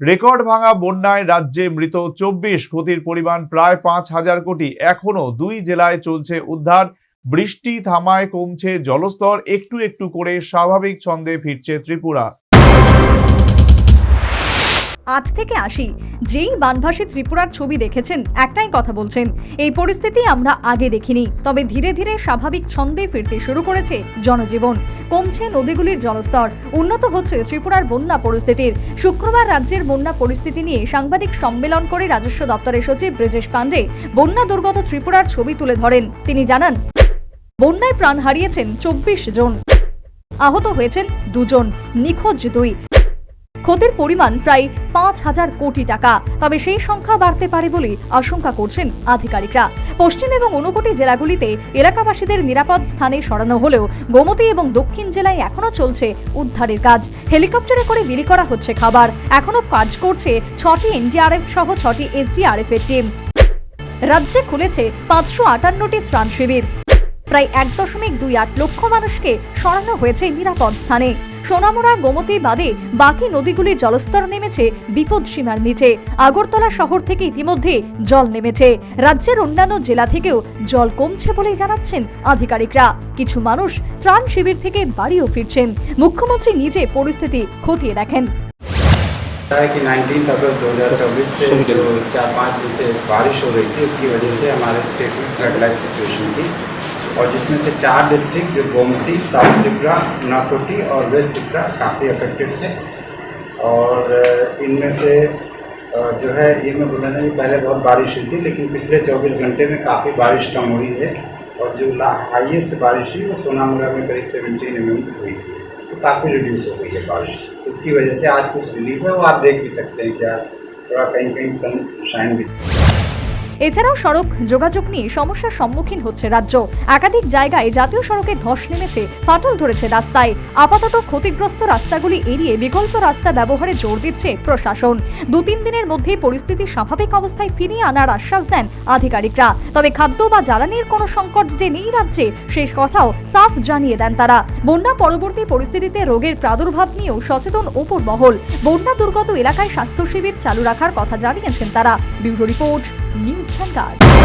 Record ভাঙা বন্যায় রাজ্যে মৃত চব্বিশ ক্ষতির পরিমাণ প্রায় পাঁচ হাজার কোটি। এখনও দুই জেলায় চলছে উদ্ধার। বৃষ্টি থামায় কমছে জলস্তর। একটু একটু করে স্বাভাবিক ছন্দে ফিরছে ত্রিপুরা। আট থেকে আশি। যেই বানভাসী ত্রিপুরার ছবি দেখেছেন, একটাই কথা বলছেন, এই পরিস্থিতি আমরা আগে দেখিনি। তবে ধীরে ধীরে স্বাভাবিক ছন্দে ফিরতে শুরু করেছে জনজীবন। কমছে নদীগুলির জলস্তর। উন্নত হচ্ছে ত্রিপুরার বন্যা পরিস্থিতির। শুক্রবার রাজ্যের বন্যা পরিস্থিতি নিয়ে সাংবাদিক সম্মেলন করে রাজস্ব দপ্তরের সচিব ব্রিজেশ পান্ডে বন্যা দুর্গত ত্রিপুরার ছবি তুলে ধরেন। তিনি জানান, বন্যায় প্রাণ হারিয়েছেন চব্বিশ জন। আহত হয়েছেন দুজন, নিখোঁজ দুই। ক্ষতির পরিমাণ প্রায় পাঁচ হাজার কোটি টাকা। তবে সেই সংখ্যা বাড়তে পারে বলে আশঙ্কা করছেন আধিকারিকরা। পশ্চিম এবং ঊনকোটি জেলাগুলিতে এলাকাবাসীদের নিরাপদ স্থানে সরানো হলেও গোমতী এবং দক্ষিণ জেলায় এখনও চলছে উদ্ধারের কাজ। হেলিকপ্টারে করে বিলি করা হচ্ছে খাবার। এখনও কাজ করছে ছটি এনডিআরএফ সহ ছটি এসডিআরএফ এর টিম। রাজ্যে খুলেছে পাঁচশো আটান্নটি ত্রাণ শিবির। প্রায় এক দশমিক দুই আট লক্ষ মানুষকে সরানো হয়েছে নিরাপদ স্থানে। সোনামুড়া গোমতী বাদে বাকি নদীগুলির জলস্তর নেমেছে বিপদ সীমার নিচে আগরতলা শহর থেকে ইতিমধ্যে জল নেমেছে রাজ্যের অন্যান্য জেলা থেকেও জল কমছে বলেই জানাচ্ছেন আধিকারিকরা কিছু মানুষ ত্রাণ শিবির থেকে বাড়িও ফিরছেন মুখ্যমন্ত্রী নিজে পরিস্থিতি খতিয়ে দেখেন है कि 19 अगस्त 2024 से जो चार पाँच दिन से बारिश हो रही थी उसकी वजह से हमारे स्टेट में फ्लड लाइक सिचुएशन थी और जिसमें से चार डिस्ट्रिक्ट जो गोमती, साउथ त्रिपुरा, नाकोटी और वेस्ट त्रिपुरा काफ़ी अफेक्टेड थे। और इनमें से जो है, ये मैं बोला नहीं, पहले बहुत बारिश हुई थी, लेकिन पिछले 24 घंटे में काफ़ी बारिश कम हुई है। और जो हाईएस्ट बारिश हुई, वो सोनामुरा में करीब सेवेंटीन एम हुई थी। तो काफ़ी रिड्यूस हो गई है बारिश। उसकी वजह से आज कुछ रिलीफ है, वो आप देख भी सकते हैं कि आज थोड़ा कहीं कहीं सन शाइन भी। এছাড়াও সড়ক যোগাযোগ নিয়ে সমস্যার সম্মুখীন হচ্ছে রাজ্য। একাধিক জায়গায় জাতীয় সড়কে ধস নেমেছে, ফাটল ধরেছে রাস্তায়। আপাতত ক্ষতিগ্রস্ত রাস্তাগুলি এড়িয়ে বিকল্প রাস্তা ব্যবহারে জোর দিচ্ছে প্রশাসন। দু তিন দিনের মধ্যে পরিস্থিতি স্বাভাবিক অবস্থায় ফিরিয়ে আনার আশ্বাস দেন আধিকারিকরা। তবে খাদ্য বা জ্বালানির কোনো সংকট যে নেই রাজ্যে, শেষ কথাও সাফ জানিয়ে দেন তারা। বন্যা পরবর্তী পরিস্থিতিতে রোগের প্রাদুর্ভাব নিয়েও সচেতন ওপর মহল বন্যা দুর্গত এলাকায় স্বাস্থ্য শিবির চালু রাখার কথা জানিয়েছেন তারা। Bureau report News Vanguard.